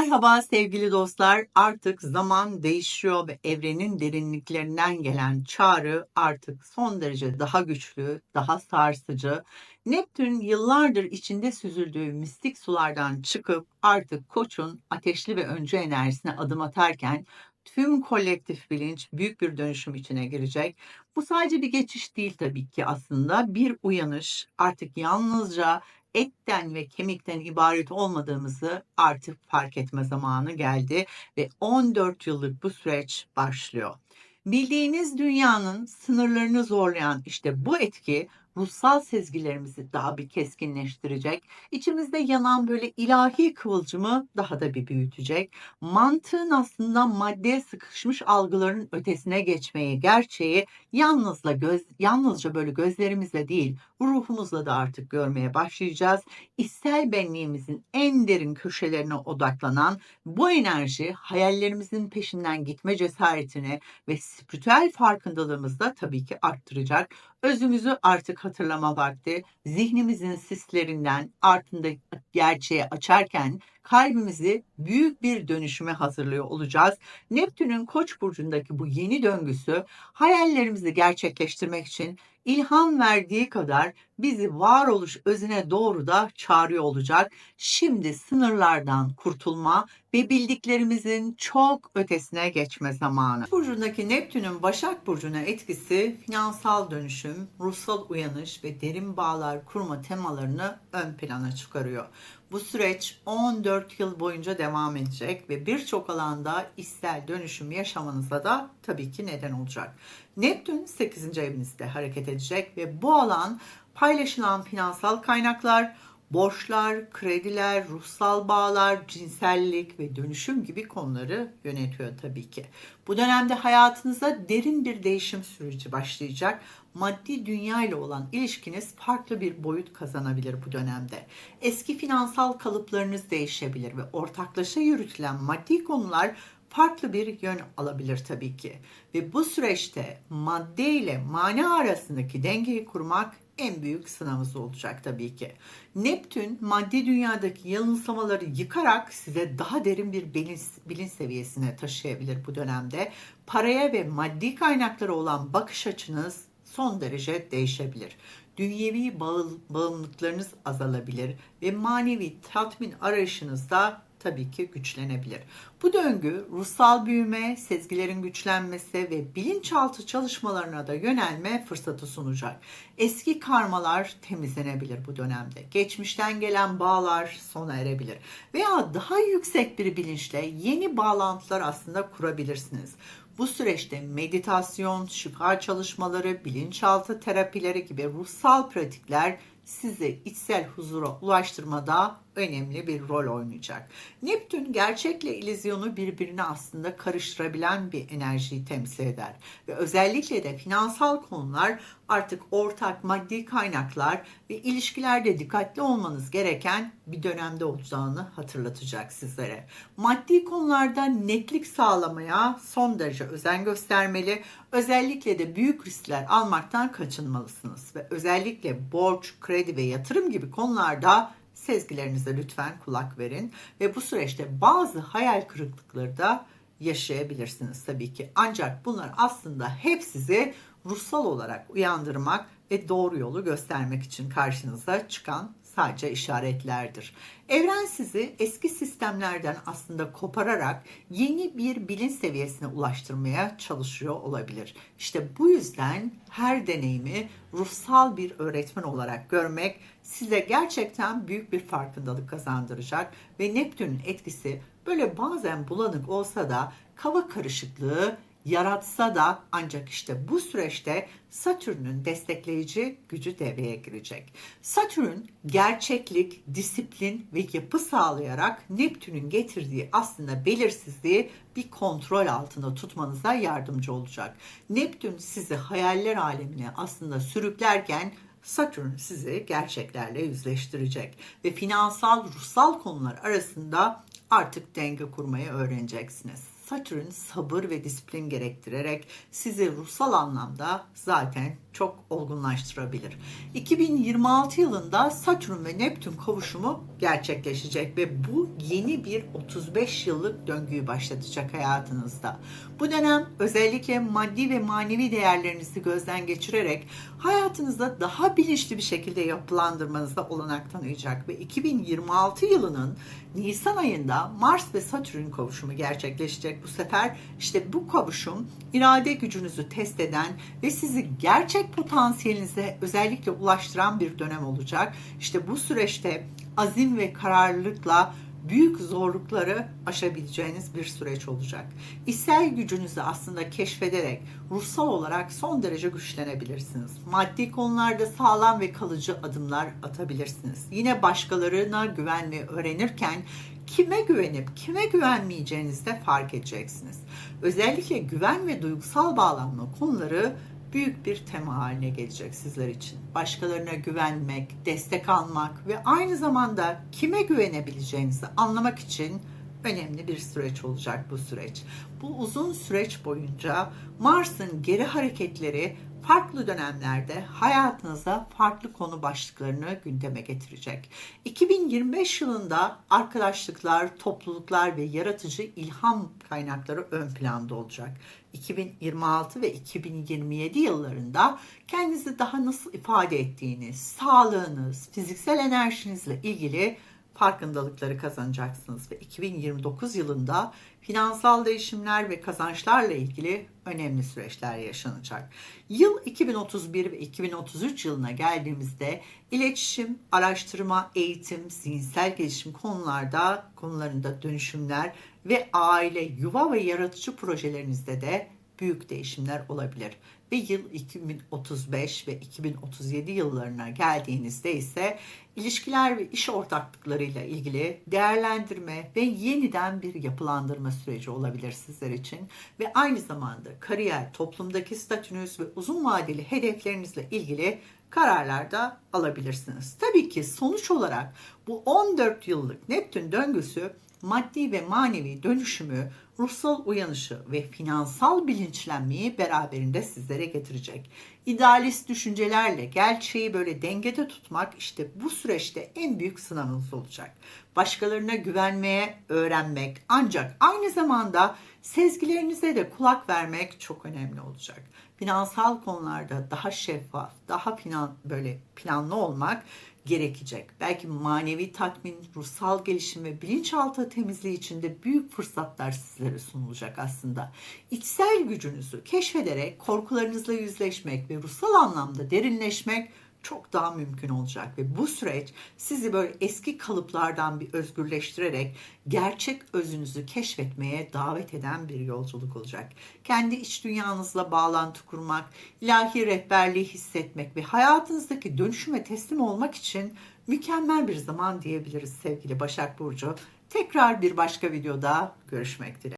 Merhaba sevgili dostlar. Artık zaman değişiyor ve evrenin derinliklerinden gelen çağrı artık son derece daha güçlü, daha sarsıcı. Neptün yıllardır içinde süzüldüğü mistik sulardan çıkıp artık Koç'un ateşli ve öncü enerjisine adım atarken tüm kolektif bilinç büyük bir dönüşüm içine girecek. Bu sadece bir geçiş değil tabii ki aslında bir uyanış. Artık yalnızca etten ve kemikten ibaret olmadığımızı artık fark etme zamanı geldi ve 14 yıllık bu süreç başlıyor. Bildiğiniz dünyanın sınırlarını zorlayan işte bu etki ruhsal sezgilerimizi daha bir keskinleştirecek. İçimizde yanan böyle ilahi kıvılcımı daha da bir büyütecek. Mantığın aslında maddeye sıkışmış algıların ötesine geçmeyi, gerçeği yalnızla göz, yalnızca böyle gözlerimizle değil, ruhumuzla da artık görmeye başlayacağız. İçsel benliğimizin en derin köşelerine odaklanan bu enerji hayallerimizin peşinden gitme cesaretini ve spiritüel farkındalığımızı da tabii ki arttıracak. Özümüzü artık hatırlama vakti, zihnimizin sislerinden altında gerçeği açarken kalbimizi büyük bir dönüşüme hazırlıyor olacağız. Neptün'ün Koç burcundaki bu yeni döngüsü hayallerimizi gerçekleştirmek için ilham verdiği kadar bizi varoluş özüne doğru da çağırıyor olacak. Şimdi sınırlardan kurtulma ve bildiklerimizin çok ötesine geçme zamanı. Burcundaki Neptün'ün Başak Burcu'na etkisi finansal dönüşüm, ruhsal uyanış ve derin bağlar kurma temalarını ön plana çıkarıyor. Bu süreç 14 yıl boyunca devam edecek ve birçok alanda içsel dönüşüm yaşamanıza da tabii ki neden olacak. Neptün 8. evinizde hareket edecek ve bu alan paylaşılan finansal kaynaklar, borçlar, krediler, ruhsal bağlar, cinsellik ve dönüşüm gibi konuları yönetiyor tabii ki. Bu dönemde hayatınıza derin bir değişim süreci başlayacak. Maddi dünya ile olan ilişkiniz farklı bir boyut kazanabilir bu dönemde. Eski finansal kalıplarınız değişebilir ve ortaklaşa yürütülen maddi konular farklı bir yön alabilir tabii ki. Ve bu süreçte madde ile mana arasındaki dengeyi kurmak en büyük sınavımız olacak tabii ki. Neptün maddi dünyadaki yanılsamaları yıkarak size daha derin bir bilinç, bilinç seviyesine taşıyabilir bu dönemde. Paraya ve maddi kaynaklara olan bakış açınız son derece değişebilir. Dünyevi bağımlılıklarınız azalabilir ve manevi tatmin arayışınızda tabii ki güçlenebilir. Bu döngü ruhsal büyüme, sezgilerin güçlenmesi ve bilinçaltı çalışmalarına da yönelme fırsatı sunacak. Eski karmalar temizlenebilir bu dönemde. Geçmişten gelen bağlar sona erebilir. Veya daha yüksek bir bilinçle yeni bağlantılar aslında kurabilirsiniz. Bu süreçte meditasyon, şifa çalışmaları, bilinçaltı terapileri gibi ruhsal pratikler sizi içsel huzura ulaştırmada önemli bir rol oynayacak. Neptün gerçekle ilizyonu birbirine aslında karıştırabilen bir enerjiyi temsil eder. Ve özellikle de finansal konular artık ortak maddi kaynaklar ve ilişkilerde dikkatli olmanız gereken bir dönemde olacağını hatırlatacak sizlere. Maddi konularda netlik sağlamaya son derece özen göstermeli. Özellikle de büyük riskler almaktan kaçınmalısınız ve özellikle borç, kredi ve yatırım gibi konularda sezgilerinize lütfen kulak verin ve bu süreçte bazı hayal kırıklıkları da yaşayabilirsiniz tabii ki. Ancak bunlar aslında hep sizi ruhsal olarak uyandırmak ve doğru yolu göstermek için karşınıza çıkan sadece işaretlerdir. Evren sizi eski sistemlerden aslında kopararak yeni bir bilinç seviyesine ulaştırmaya çalışıyor olabilir. İşte bu yüzden her deneyimi ruhsal bir öğretmen olarak görmek size gerçekten büyük bir farkındalık kazandıracak ve Neptün'ün etkisi böyle bazen bulanık olsa da kava karışıklığı yaratsa da ancak işte bu süreçte Satürn'ün destekleyici gücü devreye girecek. Satürn gerçeklik, disiplin ve yapı sağlayarak Neptün'ün getirdiği aslında belirsizliği bir kontrol altında tutmanıza yardımcı olacak. Neptün sizi hayaller alemine aslında sürüklerken Satürn sizi gerçeklerle yüzleştirecek ve finansal ruhsal konular arasında artık denge kurmayı öğreneceksiniz. Satürn sabır ve disiplin gerektirerek sizi ruhsal anlamda zaten çok olgunlaştırabilir. 2026 yılında Satürn ve Neptün kavuşumu gerçekleşecek ve bu yeni bir 35 yıllık döngüyü başlatacak hayatınızda. Bu dönem özellikle maddi ve manevi değerlerinizi gözden geçirerek hayatınızda daha bilinçli bir şekilde yapılandırmanıza olanak tanıyacak ve 2026 yılının Nisan ayında Mars ve Satürn kavuşumu gerçekleşecek bu sefer. işte bu kavuşum irade gücünüzü test eden ve sizi gerçek potansiyelinize özellikle ulaştıran bir dönem olacak. İşte bu süreçte azim ve kararlılıkla büyük zorlukları aşabileceğiniz bir süreç olacak. İçsel gücünüzü aslında keşfederek ruhsal olarak son derece güçlenebilirsiniz. Maddi konularda sağlam ve kalıcı adımlar atabilirsiniz. Yine başkalarına güvenmeyi öğrenirken kime güvenip kime güvenmeyeceğinizi de fark edeceksiniz. Özellikle güven ve duygusal bağlanma konuları büyük bir tema haline gelecek sizler için. Başkalarına güvenmek, destek almak ve aynı zamanda kime güvenebileceğinizi anlamak için önemli bir süreç olacak bu süreç. Bu uzun süreç boyunca Mars'ın geri hareketleri farklı dönemlerde hayatınıza farklı konu başlıklarını gündeme getirecek. 2025 yılında arkadaşlıklar, topluluklar ve yaratıcı ilham kaynakları ön planda olacak. 2026 ve 2027 yıllarında kendinizi daha nasıl ifade ettiğiniz, sağlığınız, fiziksel enerjinizle ilgili farkındalıkları kazanacaksınız ve 2029 yılında finansal değişimler ve kazançlarla ilgili önemli süreçler yaşanacak. Yıl 2031 ve 2033 yılına geldiğimizde iletişim, araştırma, eğitim, zihinsel gelişim konularda konularında dönüşümler ve aile, yuva ve yaratıcı projelerinizde de büyük değişimler olabilir. Ve yıl 2035 ve 2037 yıllarına geldiğinizde ise ilişkiler ve iş ortaklıklarıyla ilgili değerlendirme ve yeniden bir yapılandırma süreci olabilir sizler için. Ve aynı zamanda kariyer, toplumdaki statünüz ve uzun vadeli hedeflerinizle ilgili kararlar da alabilirsiniz. Tabii ki sonuç olarak bu 14 yıllık Neptün döngüsü maddi ve manevi dönüşümü, ruhsal uyanışı ve finansal bilinçlenmeyi beraberinde sizlere getirecek. İdealist düşüncelerle gerçeği böyle dengede tutmak işte bu süreçte en büyük sınavınız olacak. Başkalarına güvenmeye öğrenmek ancak aynı zamanda sezgilerinize de kulak vermek çok önemli olacak. Finansal konularda daha şeffaf, daha plan böyle planlı olmak gerekecek. Belki manevi tatmin, ruhsal gelişim ve bilinçaltı temizliği için de büyük fırsatlar sizlere sunulacak aslında. İçsel gücünüzü keşfederek korkularınızla yüzleşmek ve ruhsal anlamda derinleşmek çok daha mümkün olacak ve bu süreç sizi böyle eski kalıplardan bir özgürleştirerek gerçek özünüzü keşfetmeye davet eden bir yolculuk olacak. Kendi iç dünyanızla bağlantı kurmak, ilahi rehberliği hissetmek ve hayatınızdaki dönüşüme teslim olmak için mükemmel bir zaman diyebiliriz sevgili Başak Burcu. Tekrar bir başka videoda görüşmek dileğiyle.